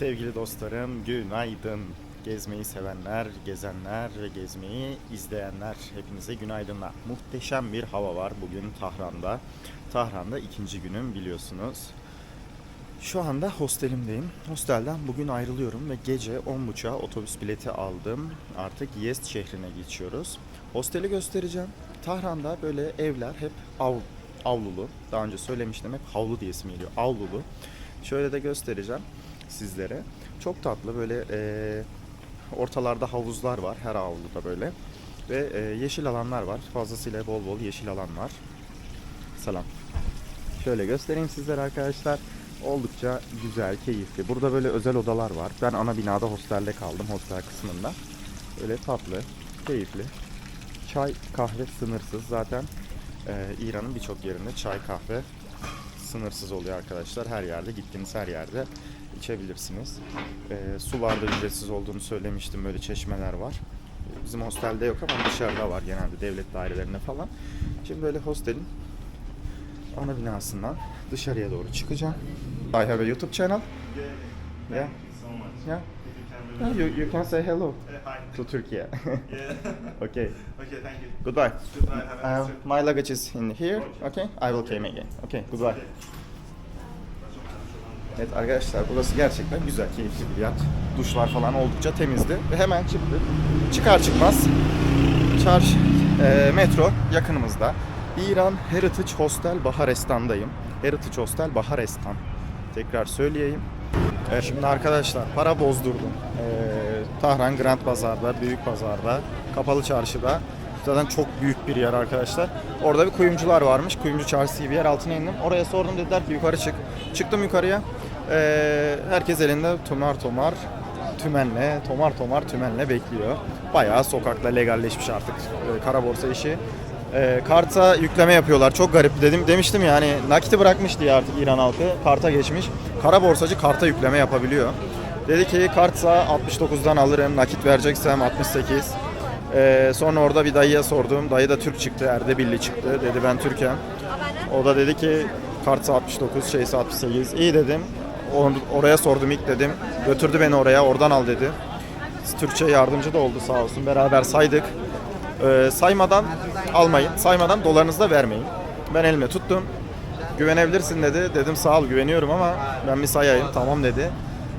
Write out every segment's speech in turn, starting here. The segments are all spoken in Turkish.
Sevgili dostlarım, günaydın. Gezmeyi sevenler, gezenler ve gezmeyi izleyenler hepinize günaydınlar. Muhteşem bir hava var bugün Tahran'da. Tahran'da ikinci günüm biliyorsunuz. Şu anda hostelimdeyim. Hostelden bugün ayrılıyorum ve gece 10.30'a otobüs bileti aldım. Artık Yezd şehrine geçiyoruz. Hosteli göstereceğim. Tahran'da böyle evler hep av, avlulu. Daha önce söylemiştim hep havlu diye isim geliyor. Avlulu. Şöyle de göstereceğim sizlere. Çok tatlı böyle eee, ortalarda havuzlar var her avluda böyle. Ve eee, yeşil alanlar var. Fazlasıyla bol bol yeşil alan var. Selam. Şöyle göstereyim sizlere arkadaşlar. Oldukça güzel, keyifli. Burada böyle özel odalar var. Ben ana binada hostelde kaldım, hostel kısmında. Böyle tatlı, keyifli. Çay, kahve sınırsız. Zaten e, İran'ın birçok yerinde çay, kahve sınırsız oluyor arkadaşlar. Her yerde, gittiğiniz her yerde içebilirsiniz. E, sular da ücretsiz olduğunu söylemiştim. Böyle çeşmeler var. Bizim hostelde yok ama dışarıda var genelde devlet dairelerinde falan. Şimdi böyle hostelin ana binasından dışarıya doğru çıkacağım. I have a YouTube channel. Yeah. Yeah. If you You, can say hello Uh, to Turkey. Okay. okay, thank you. Goodbye. Goodbye. Have a Uh, nice trip. my luggage is in here. Okay. I will came again. Okay. Goodbye. Evet arkadaşlar burası gerçekten güzel, keyifli bir yer. Duşlar falan oldukça temizdi ve hemen çıktık. Çıkar çıkmaz çarşı, e, metro yakınımızda. İran Heritage Hostel Baharestan'dayım. Heritage Hostel Baharestan. Tekrar söyleyeyim. E, şimdi arkadaşlar para bozdurdum. E, Tahran Grand Pazar'da, Büyük Pazar'da, Kapalı Çarşı'da. Zaten çok büyük bir yer arkadaşlar. Orada bir kuyumcular varmış. Kuyumcu çarşısı gibi yer altına indim. Oraya sordum dediler ki yukarı çık. Çıktım yukarıya. E, herkes elinde tomar tomar tümenle, tomar tomar tümenle bekliyor. Bayağı sokakta legalleşmiş artık e, kara borsa işi. E, karta yükleme yapıyorlar. Çok garip dedim. Demiştim yani nakiti bırakmış diye artık İran halkı karta geçmiş. Kara borsacı karta yükleme yapabiliyor. Dedi ki kartsa 69'dan alırım, nakit vereceksem 68. E, sonra orada bir dayıya sordum. Dayı da Türk çıktı, Erdebilli çıktı. Dedi ben Türk'üm. O da dedi ki kartsa 69, şeyse 68. İyi dedim. Or- Oraya sordum ilk dedim. Götürdü beni oraya, oradan al dedi. Türkçe yardımcı da oldu sağ olsun. Beraber saydık. Ee, saymadan almayın. Saymadan dolarınızı da vermeyin. Ben elime tuttum. Güvenebilirsin dedi. Dedim sağ ol güveniyorum ama ben bir sayayım. Tamam dedi.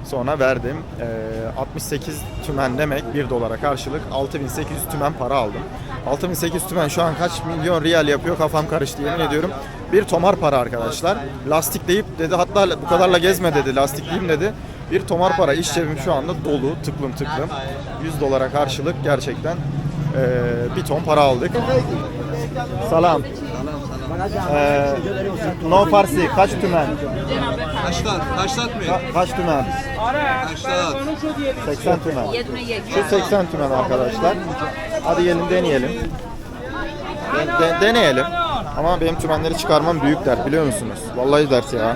Sonra verdim. Ee, 68 tümen demek 1 dolara karşılık 6800 tümen para aldım. 6800 tümen şu an kaç milyon riyal yapıyor kafam karıştı yemin ediyorum bir tomar para arkadaşlar. Lastik deyip dedi hatta bu kadarla gezme dedi lastikliyim dedi. Bir tomar para iş cebim şu anda dolu tıklım tıklım. 100 dolara karşılık gerçekten e, bir ton para aldık. Salam. Ee, no Farsi kaç tümen? Taşlat, taşlat mı? Ka- kaç tümen? Taşlat. 80 tümen. Şu 80 tümen arkadaşlar. Hadi gelin deneyelim. De- de- deneyelim. Ama benim tümenleri çıkarmam büyük dert biliyor musunuz? Vallahi dert ya.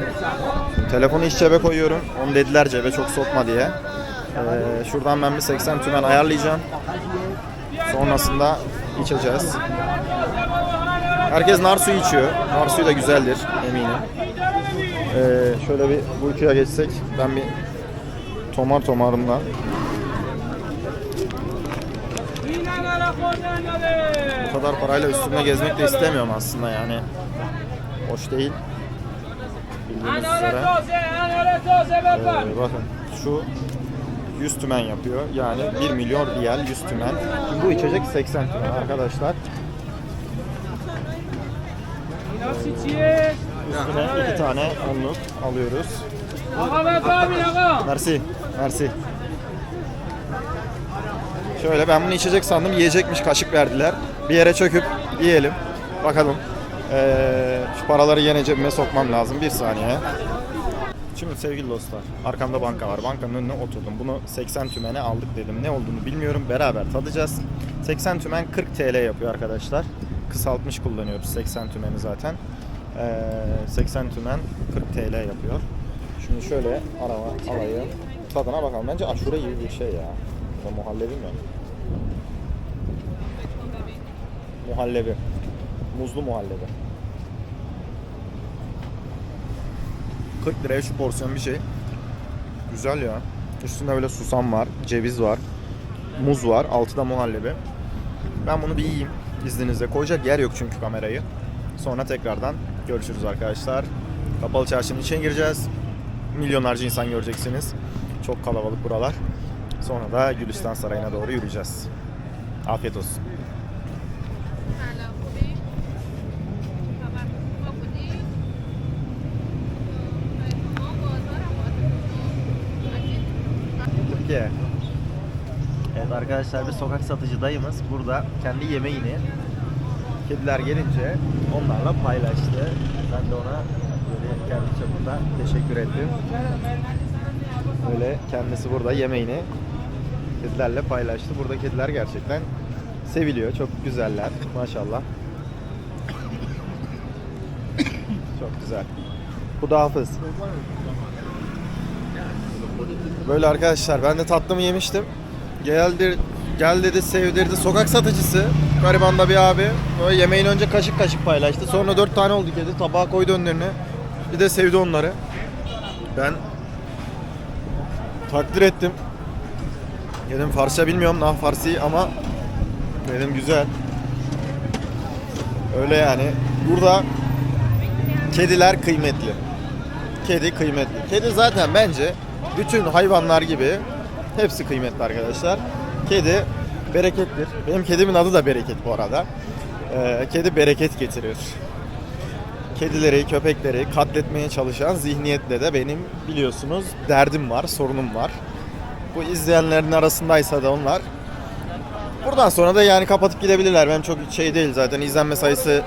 Telefonu iç cebe koyuyorum. Onu dediler cebe çok sokma diye. Ee, şuradan ben bir 80 tümen ayarlayacağım. Sonrasında içeceğiz. Herkes nar suyu içiyor. Nar suyu da güzeldir eminim. Ee, şöyle bir bu geçsek ben bir tomar tomarımla Bu kadar parayla üstüne gezmek de istemiyorum aslında yani. Hoş değil. Bildiğiniz üzere. Ee, bakın şu 100 tümen yapıyor. Yani 1 milyon riyal 100 tümen. Bu içecek 80 tümen arkadaşlar. Üstüne iki tane onluk alıyoruz. Mersi. Mersi. Şöyle ben bunu içecek sandım. Yiyecekmiş kaşık verdiler. Bir yere çöküp yiyelim. Bakalım. Ee, şu paraları yine cebime sokmam lazım. Bir saniye. Şimdi sevgili dostlar, arkamda banka var. Bankanın önüne oturdum. Bunu 80 tümene aldık dedim. Ne olduğunu bilmiyorum. Beraber tadacağız. 80 tümen 40 TL yapıyor arkadaşlar. Kısaltmış kullanıyoruz 80 tümeni zaten. Ee, 80 tümen 40 TL yapıyor. Şimdi şöyle araba alayım. Tadına bakalım. Bence aşure gibi bir şey ya. Ya muhallebi mi? Muhallebi. Muzlu muhallebi. 40 liraya şu porsiyon bir şey. Güzel ya. Üstünde böyle susam var, ceviz var, muz var, altı da muhallebi. Ben bunu bir yiyeyim izninizle. Koyacak yer yok çünkü kamerayı. Sonra tekrardan görüşürüz arkadaşlar. Kapalı çarşının içine gireceğiz. Milyonlarca insan göreceksiniz. Çok kalabalık buralar. Sonra da Gülistan Sarayı'na doğru yürüyeceğiz. Afiyet olsun. Türkiye. Evet arkadaşlar bir sokak satıcı dayımız burada kendi yemeğini kediler gelince onlarla paylaştı. Ben de ona böyle kendi çapında teşekkür ettim. Öyle kendisi burada yemeğini kedilerle paylaştı. Burada kediler gerçekten seviliyor. Çok güzeller maşallah. Çok güzel. Bu da hafız. Böyle arkadaşlar ben de tatlımı yemiştim. Geldi, gel dedi sevdirdi. Sokak satıcısı. Garibanda bir abi. Böyle yemeğini önce kaşık kaşık paylaştı. Sonra dört tane oldu kedi. Tabağa koydu önlerine. Bir de sevdi onları. Ben takdir ettim. Dedim Farsça bilmiyorum nah Farsi ama dedim güzel. Öyle yani. Burada kediler kıymetli. Kedi kıymetli. Kedi zaten bence bütün hayvanlar gibi hepsi kıymetli arkadaşlar. Kedi berekettir. Benim kedimin adı da bereket bu arada. Ee, kedi bereket getirir. Kedileri, köpekleri katletmeye çalışan zihniyetle de benim biliyorsunuz derdim var, sorunum var. Bu izleyenlerin arasındaysa da onlar. Buradan sonra da yani kapatıp gidebilirler. Benim çok şey değil zaten izlenme sayısı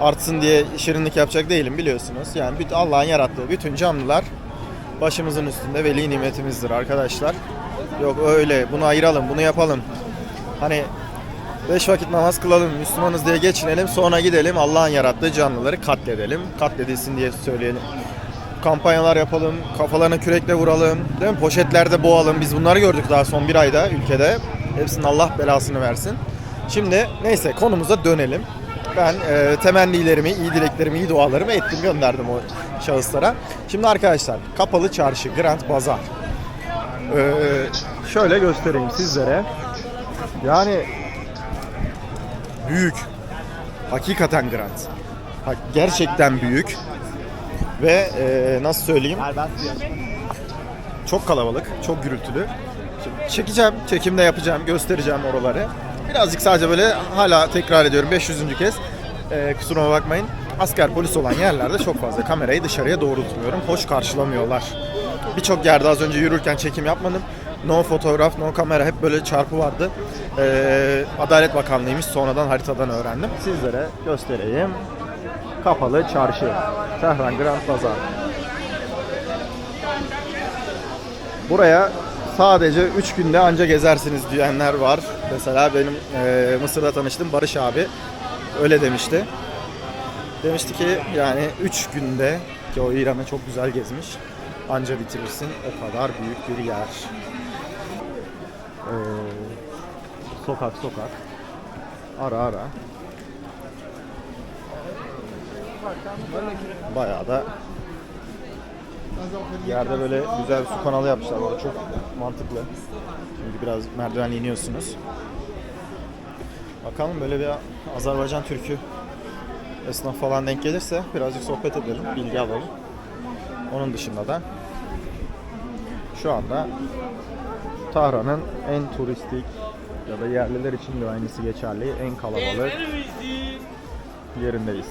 artsın diye şirinlik yapacak değilim biliyorsunuz. Yani Allah'ın yarattığı bütün canlılar başımızın üstünde veli nimetimizdir arkadaşlar. Yok öyle bunu ayıralım bunu yapalım. Hani beş vakit namaz kılalım Müslümanız diye geçinelim sonra gidelim Allah'ın yarattığı canlıları katledelim. Katledilsin diye söyleyelim. Kampanyalar yapalım, kafalarına kürekle vuralım, değil mi? Poşetlerde boğalım. Biz bunları gördük daha son bir ayda ülkede. Hepsinin Allah belasını versin. Şimdi neyse konumuza dönelim. Ben e, temennilerimi, iyi dileklerimi, iyi dualarımı ettim, gönderdim o şahıslara. Şimdi arkadaşlar, Kapalı Çarşı, Grand Bazar. Ee, şöyle göstereyim sizlere. Yani büyük. Hakikaten Grand. Gerçekten büyük. Ve e, nasıl söyleyeyim? Çok kalabalık, çok gürültülü. Şimdi Çekeceğim, çekimde yapacağım, göstereceğim oraları. Birazcık sadece böyle hala tekrar ediyorum 500. kez. E, kusuruma bakmayın. Asker polis olan yerlerde çok fazla kamerayı dışarıya doğrultmuyorum. Hoş karşılamıyorlar. Birçok yerde az önce yürürken çekim yapmadım. No fotoğraf, no kamera hep böyle çarpı vardı. E, Adalet Bakanlığı'ymış sonradan haritadan öğrendim. Sizlere göstereyim. Kapalı Çarşı. Tehran Grand Bazar. Buraya sadece 3 günde anca gezersiniz diyenler var. Mesela benim e, Mısır'da tanıştığım Barış abi öyle demişti. Demişti ki yani 3 günde ki o İran'ı çok güzel gezmiş. Anca bitirirsin. O kadar büyük bir yer. Ee, sokak sokak. Ara ara. Bayağı da Yerde böyle güzel bir su kanalı yapmışlar. Bu da çok mantıklı. Çünkü biraz merdiven iniyorsunuz. Bakalım böyle bir Azerbaycan Türk'ü esnaf falan denk gelirse birazcık sohbet edelim, bilgi alalım. Onun dışında da şu anda Tahran'ın en turistik ya da yerliler için de aynısı geçerli en kalabalık yerindeyiz.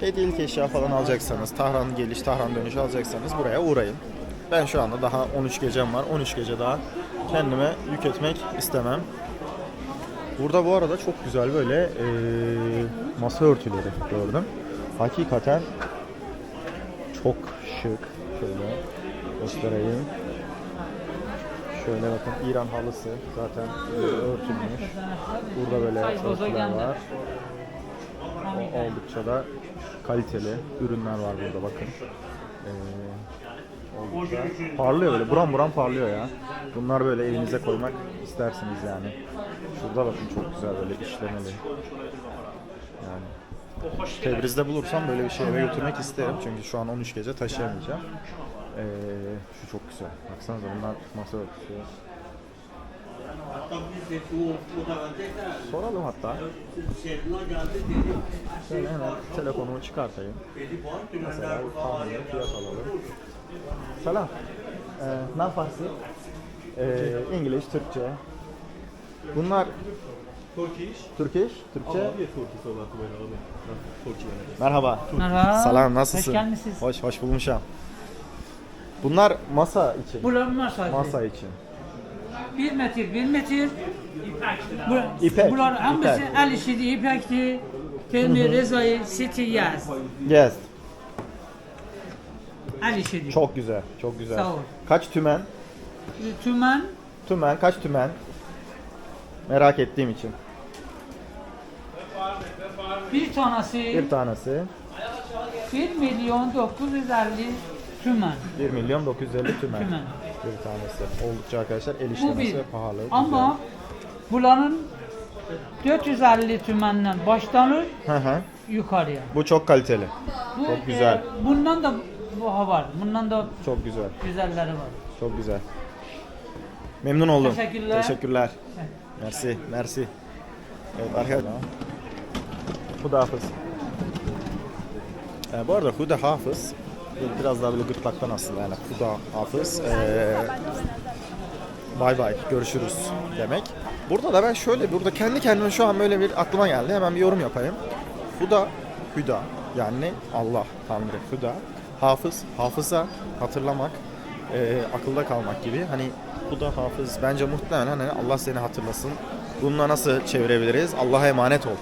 Hediyelik eşya falan alacaksanız, Tahran geliş, Tahran dönüş alacaksanız buraya uğrayın. Ben şu anda daha 13 gecem var. 13 gece daha kendime yük etmek istemem. Burada bu arada çok güzel böyle eee, masa örtüleri gördüm. Hakikaten çok şık. Şöyle göstereyim. Şöyle bakın İran halısı zaten örtülmüş. Burada böyle örtüler var. Oldukça da kaliteli ürünler var burada bakın. Ee, oldukça parlıyor böyle buram buram parlıyor ya. Bunlar böyle evinize koymak istersiniz yani. Şurada bakın çok güzel böyle işlemeli. Yani Tebriz'de bulursam böyle bir şey eve götürmek isterim çünkü şu an 13 gece taşıyamayacağım. Ee, şu çok güzel. Baksanıza bunlar masa örtüsü. Hatta biz de bu fotoğrafta Soralım hatta. Şevla geldi dedi. Şöyle hemen telefonumu çıkartayım. Mesela tahmini fiyat alalım. Selam. Ee, ne yaparsın? Ee, İngiliz, Türkçe. Bunlar Turkish. Turkish, Türkçe. Merhaba. Merhaba. Selam, nasılsın? Hoş gelmişsiniz. Hoş, hoş bulmuşum. Bunlar masa için. Bunlar masa. Masa için. Bir metre, bir metre. Bu, İpek, Bunlar hangisi ipek. el işiydi, ipekti. Telmi, rezayı, siti, yaz. Yes. El işiydi. Çok güzel, çok güzel. Sağ ol. Kaç tümen? Tümen, Tümen, kaç tümen? Merak ettiğim için. bir tanesi Bir tanesi 1 milyon 950 tümen. 1 milyon 950 tümen. Tümen. Bir tanesi. Oldukça arkadaşlar el işlemesi pahalı. Ama bunların 450 tümenden başlanır Güzel. Hı hı. yukarıya. Bu çok kaliteli. Bu, Çok güzel. e, bundan da bu var. Bundan da Çok güzel. güzelleri var. Çok güzel. Memnun oldum. Teşekkürler. Teşekkürler. Merci, merci. Evet arkadaşlar. Huda Hafız. Ee, bu arada Huda Hafız biraz daha böyle gırtlaktan aslında yani Huda Hafız. Ee, bay bay görüşürüz demek. Burada da ben şöyle burada kendi kendime şu an böyle bir aklıma geldi. Hemen bir yorum yapayım. Huda, Hüda yani Allah, Tanrı, Hüda. Hafız, hafıza, hatırlamak, e, akılda kalmak gibi. Hani Huda hafız bence muhtemelen hani Allah seni hatırlasın. Bununla nasıl çevirebiliriz? Allah'a emanet ol.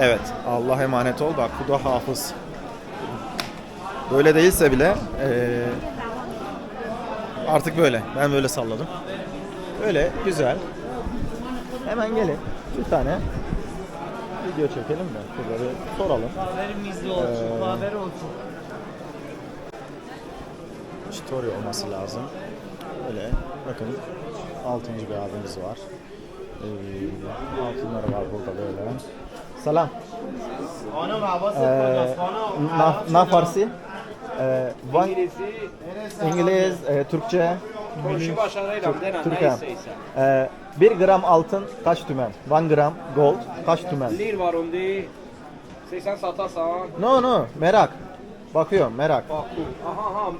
Evet, Allah'a emanet ol. Bak Huda hafız. Böyle değilse bile e, artık böyle. Ben böyle salladım. Öyle güzel. Hemen gelin. Bir tane video çekelim de şurada bir soralım. Haberimiz Ee, olsun, haber olsun. Story olması lazım. Öyle bakın altıncı bir abimiz var. Ee, altınları var burada böyle. Selam. Ee, na, na Farsi? e, İngiliz, e, Türkçe, konuşu. E, 1 gram altın kaç tümen? 1 gram gold kaç tümen? Lir var onda. 80 satarsan. No no merak. Bakıyorum merak. Baku. Aha ha.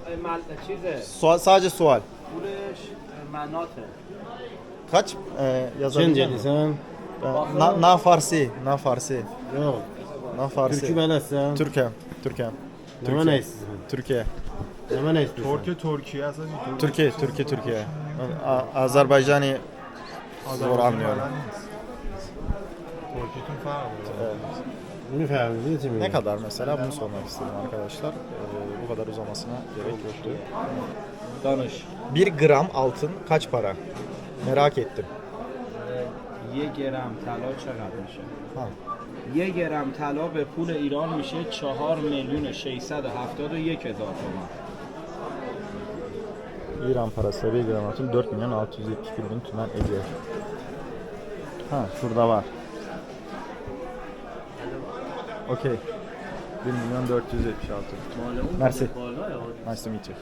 E, e, sual, sadece sual. E, kaç e, yazabilir. Ee, na, na Farsi, na Farsi. Yok. Na Farsi. Türkü melesen. Türkem, Türkem. Türkiye. Nəmə nə istəyirsən? Türkiye. Nəmə nə istəyirsən? Turkey Turkey aslında Türkiye, Türkiye, Türkiye. A- Azerbaycan'ı zor anlıyorum. Turkey tüm farklı. Evet. Bilmirəm, necə Ne kadar mesela bunu sormak istedim arkadaşlar. Ee, bu kadar uzamasına gerek yoktu. Danış. Bir gram altın kaç para? Merak ettim. یه گرم طلا چقدر میشه؟ Ha. یه گرم طلا به پول ایران میشه 4 میلیون 671 هزار تومان İran parası 1 gram altın 4 milyon 671 bin tümen ediyor. Ha şurada var. Okey. 1 milyon 476. Merci. Nice to meet you.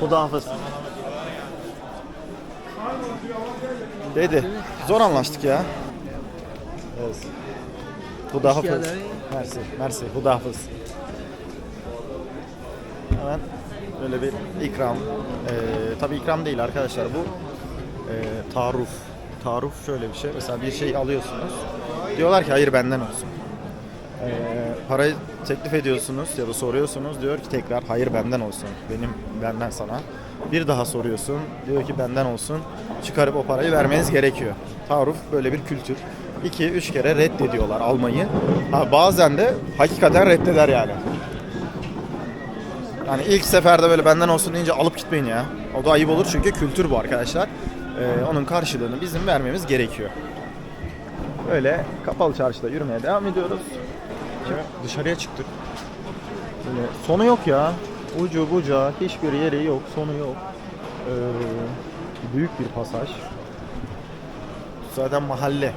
Hudafız. Dedi. Zor anlaştık ya. Evet. Hudafız. Mersi. Mersi. Hudafız. Hemen böyle bir ikram. Ee, tabii ikram değil arkadaşlar bu. Ee, taruf. Taruf şöyle bir şey. Mesela bir şey alıyorsunuz. Diyorlar ki hayır benden olsun. Ee, parayı teklif ediyorsunuz ya da soruyorsunuz. Diyor ki tekrar hayır benden olsun. Benim benden sana. Bir daha soruyorsun. Diyor ki benden olsun. Çıkarıp o parayı vermeniz gerekiyor. Taruf böyle bir kültür. 2 üç kere reddediyorlar almayı. Ha, bazen de hakikaten reddeder yani. Yani ilk seferde böyle benden olsun deyince alıp gitmeyin ya. O da ayıp olur çünkü kültür bu arkadaşlar. Ee, onun karşılığını bizim vermemiz gerekiyor. Öyle kapalı çarşıda yürümeye devam ediyoruz. Şimdi dışarıya çıktık. Böyle sonu yok ya. Ucu buca hiçbir yeri yok. Sonu yok. Ee, büyük bir pasaj. Zaten mahalle.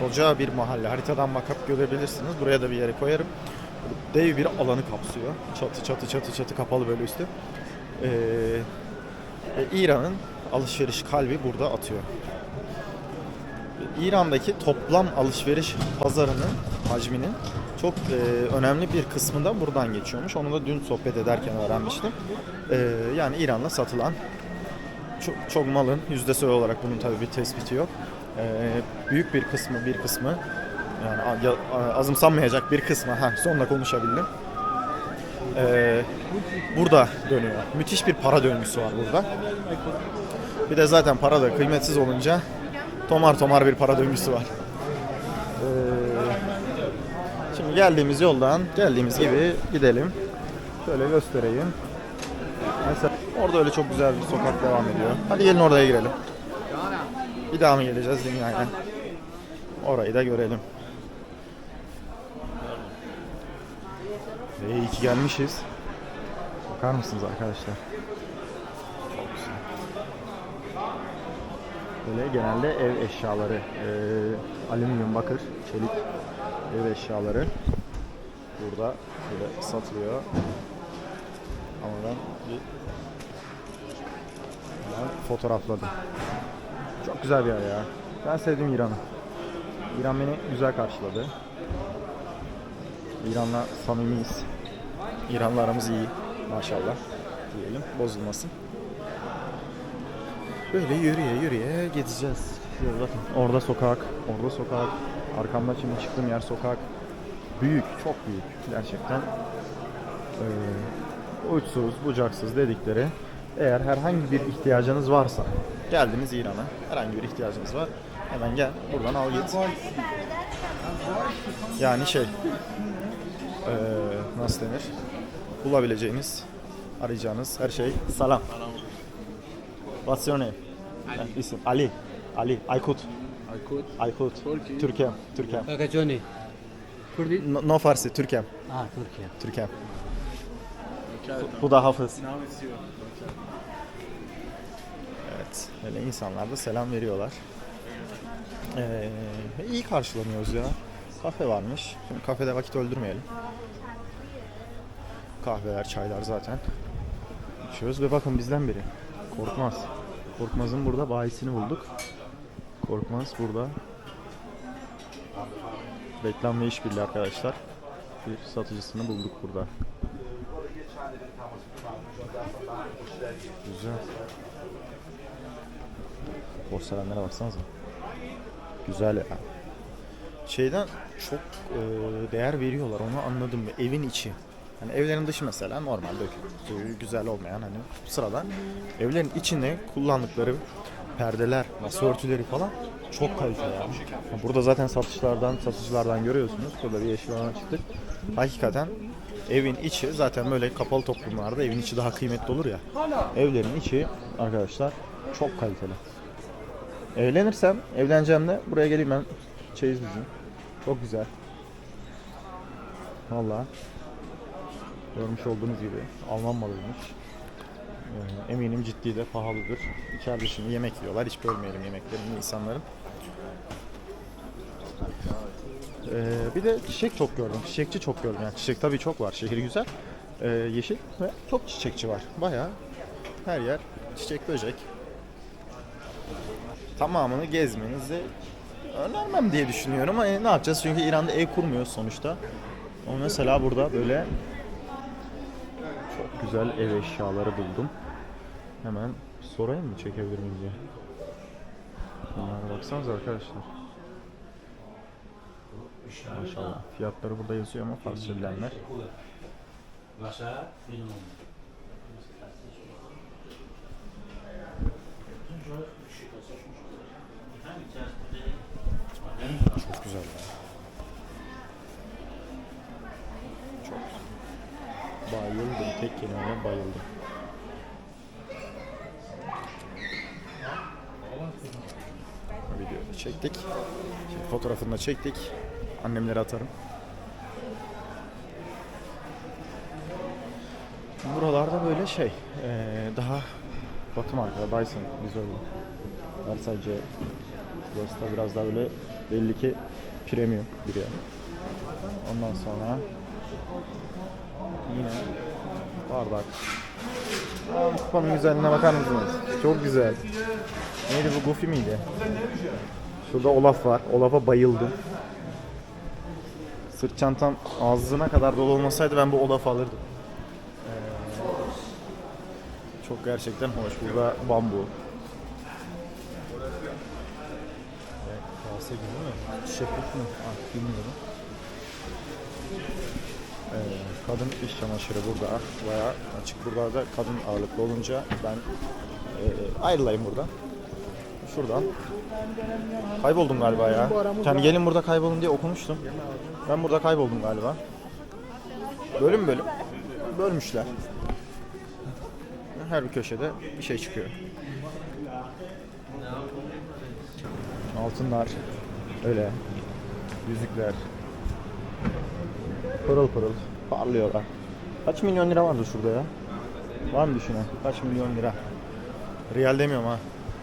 Koca bir mahalle. Haritadan bakıp görebilirsiniz. Buraya da bir yere koyarım. dev bir alanı kapsıyor. Çatı çatı çatı çatı kapalı böyle üstü. Ee, e, İran'ın alışveriş kalbi burada atıyor. İran'daki toplam alışveriş pazarının hacminin çok e, önemli bir kısmı da buradan geçiyormuş. Onu da dün sohbet ederken öğrenmiştim. E, yani İran'da satılan çok, çok malın yüzdesel olarak bunun tabii bir tespiti yok. E, büyük bir kısmı bir kısmı yani azımsanmayacak bir kısmı ha sonunda konuşabildim. E, burada dönüyor. Müthiş bir para döngüsü var burada. Bir de zaten para da kıymetsiz olunca tomar tomar bir para döngüsü var. Ee, şimdi geldiğimiz yoldan geldiğimiz gibi gidelim. Şöyle göstereyim. Mesela orada öyle çok güzel bir sokak devam ediyor. Hadi gelin oraya girelim. Bir daha mı geleceğiz dünyaya? Orayı da görelim. Ve iyi ki gelmişiz. Bakar mısınız arkadaşlar? Çok güzel. Böyle genelde ev eşyaları, eee, alüminyum, bakır, çelik ev eşyaları burada böyle satılıyor. Ama ben bir ben fotoğrafladım. Çok güzel bir yer ya. Ben sevdim İran'ı. İran beni güzel karşıladı. İran'la samimiyiz. İran'la aramız iyi maşallah diyelim. Bozulmasın. Böyle yürüye yürüye gideceğiz. Şurada bakın. Orada sokak, orada sokak. Arkamda şimdi çıktığım yer sokak. Büyük, çok büyük gerçekten. Ee, uçsuz, bucaksız dedikleri. Eğer herhangi bir ihtiyacınız varsa, geldiniz İran'a, herhangi bir ihtiyacınız var, hemen gel, buradan al git. Yani şey, ee, nasıl denir? Bulabileceğiniz, arayacağınız her şey salam. What's your name? Ali. İsim Ali. Ali. Aykut. Aykut. Aykut. Türkiye. Türkiye. Kakaconi. Kurdi? No, no Farsi. Türkiye. Ha Türkiye. Türkiye. Bu da hafız. Evet. Böyle insanlar da selam veriyorlar. Ee, iyi karşılanıyoruz ya. Kafe varmış. Şimdi kafede vakit öldürmeyelim. Kahveler, çaylar zaten. İçiyoruz ve bakın bizden biri. Korkmaz. Korkmaz'ın burada bayisini bulduk. Korkmaz burada. Reklam ve işbirliği arkadaşlar. Bir satıcısını bulduk burada. Güzel. Porselenlere baksanıza. Güzel ya. Şeyden çok e, değer veriyorlar onu anladım. Evin içi. Hani evlerin dışı mesela normal döküm. Suyu güzel olmayan hani sıradan. Evlerin içinde kullandıkları perdeler, masa örtüleri falan çok kaliteli ya. Burada zaten satışlardan, satıcılardan görüyorsunuz. Burada bir yeşil alana çıktık. Hakikaten evin içi zaten böyle kapalı toplumlarda evin içi daha kıymetli olur ya. Evlerin içi arkadaşlar çok kaliteli. Evlenirsem, evleneceğim de buraya geleyim ben çeyiz bizim. Çok güzel. Vallahi görmüş olduğunuz gibi Alman malıymış. Ee, eminim ciddi de pahalıdır. İçeride şimdi yemek yiyorlar. Hiç bölmeyelim yemeklerini insanların. Ee, bir de çiçek çok gördüm. Çiçekçi çok gördüm. Yani çiçek tabii çok var. Şehir güzel. Ee, yeşil ve çok çiçekçi var. Bayağı her yer çiçek böcek. Tamamını gezmenizi önermem diye düşünüyorum ama ne yapacağız? Çünkü İran'da ev kurmuyoruz sonuçta. Ama mesela burada böyle güzel ev eşyaları buldum. Hemen sorayım mı çekebilir miyim diye. Bunlara baksanıza arkadaşlar. Maşallah. Fiyatları burada yazıyor ama Farsça bilenler. Çok güzel ya. Bayıldım. Tek kelimeyle bayıldım. Video çektik. Şimdi fotoğrafını da çektik. Annemlere atarım. Buralarda böyle şey, eee, daha batı marka, Dyson, Visual, Versace, burası da biraz daha böyle belli ki premium bir yer. Ondan sonra Yine bardak. Aa, kupanın güzelliğine bakar mısınız? Çok güzel. Neydi bu Goofy miydi? Şurada Olaf var. Olaf'a bayıldım. Sırt çantam ağzına kadar dolu olmasaydı ben bu Olaf'ı alırdım. Ee, çok gerçekten hoş. Burada bambu. Kase gibi mi? Şeffaf mı? Ah, bilmiyorum. Ee, kadın iş çamaşırı burada. Bayağı açık. Burada da kadın ağırlıklı olunca ben e, ayrılayım buradan. Şuradan. Kayboldum galiba ya. Yani gelin burada kaybolun diye okumuştum. Ben burada kayboldum galiba. Bölüm bölüm. Bölmüşler. Her bir köşede bir şey çıkıyor. Altınlar. Öyle. Yüzükler. Pırıl pırıl. Parlıyorlar. Kaç milyon lira vardı şurada ya? Var mı düşünen? Kaç milyon lira? Riyal demiyorum ha.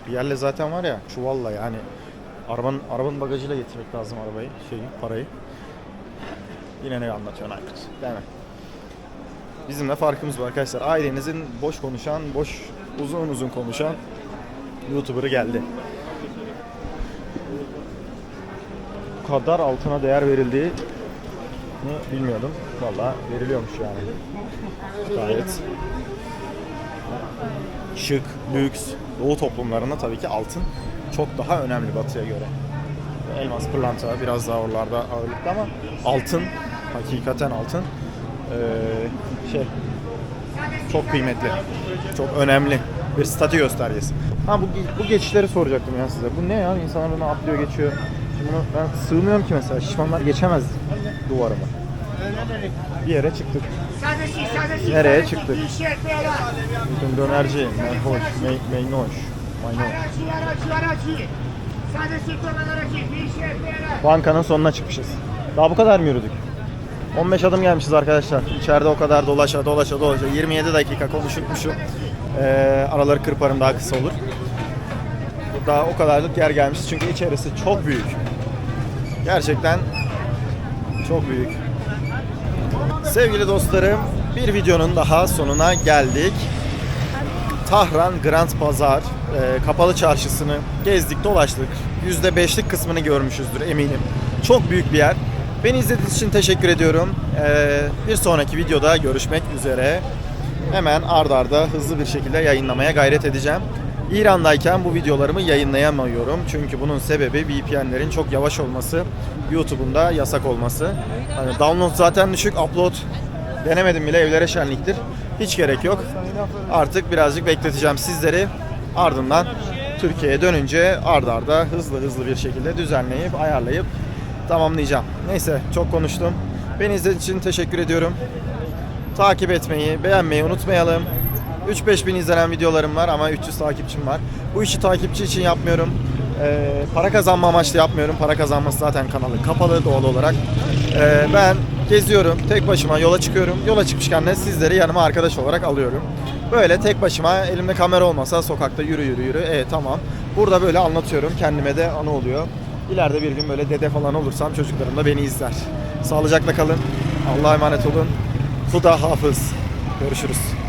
Riyalle zaten var ya çuvalla yani. Arabanın, arabanın bagajıyla getirmek lazım arabayı, şeyi, parayı. Yine ne anlatıyorsun Aykut? Değil mi? Bizim de farkımız var arkadaşlar. Ailenizin boş konuşan, boş uzun uzun konuşan YouTuber'ı geldi. Bu kadar altına değer verildiği ne bilmiyordum. Valla veriliyormuş yani. Gayet şık, lüks, doğu toplumlarında tabii ki altın çok daha önemli batıya göre. Elmas, pırlanta biraz daha oralarda ağırlıklı ama altın, hakikaten altın eee, şey çok kıymetli, çok önemli bir statü göstergesi. Ha bu, bu geçişleri soracaktım ya size. Bu ne ya? İnsanlar bunu atlıyor geçiyor. Şimdi bunu ben sığmıyorum ki mesela. Şişmanlar geçemez duvarıma. Bir yere çıktık. Nereye çıktık? Bakın dönerci, Meyhoş, Mey, Meynoş. Bankanın sonuna çıkmışız. Daha bu kadar mı yürüdük? 15 adım gelmişiz arkadaşlar. İçeride o kadar dolaşa dolaşa dolaşa 27 dakika konuşurmuşum. Ee, araları kırparım daha kısa olur. Daha o kadarlık yer gelmişiz çünkü içerisi çok büyük. Gerçekten çok büyük. Sevgili dostlarım, bir videonun daha sonuna geldik. Tahran Grand Pazar e, kapalı çarşısını gezdik dolaştık. %5'lik kısmını görmüşüzdür eminim. Çok büyük bir yer. Beni izlediğiniz için teşekkür ediyorum. E, bir sonraki videoda görüşmek üzere. Hemen ard arda hızlı bir şekilde yayınlamaya gayret edeceğim. İran'dayken bu videolarımı yayınlayamıyorum. Çünkü bunun sebebi VPN'lerin çok yavaş olması, YouTube'un da yasak olması. Hani download zaten düşük, upload denemedim bile evlere şenliktir. Hiç gerek yok. Artık birazcık bekleteceğim sizleri. Ardından Türkiye'ye dönünce ard arda hızlı hızlı bir şekilde düzenleyip ayarlayıp tamamlayacağım. Neyse çok konuştum. Beni izlediğiniz için teşekkür ediyorum. Takip etmeyi, beğenmeyi unutmayalım. 3-5 bin izlenen videolarım var ama 300 takipçim var. Bu işi takipçi için yapmıyorum. Ee, para kazanma amaçlı yapmıyorum. Para kazanması zaten kanalı kapalı doğal olarak. Ee, ben geziyorum. Tek başıma yola çıkıyorum. Yola çıkmışken de sizleri yanıma arkadaş olarak alıyorum. Böyle tek başıma elimde kamera olmasa sokakta yürü yürü yürü. E tamam. Burada böyle anlatıyorum. Kendime de anı oluyor. İleride bir gün böyle dede falan olursam çocuklarım da beni izler. Sağlıcakla kalın. Allah'a emanet olun. Huda hafız. Görüşürüz.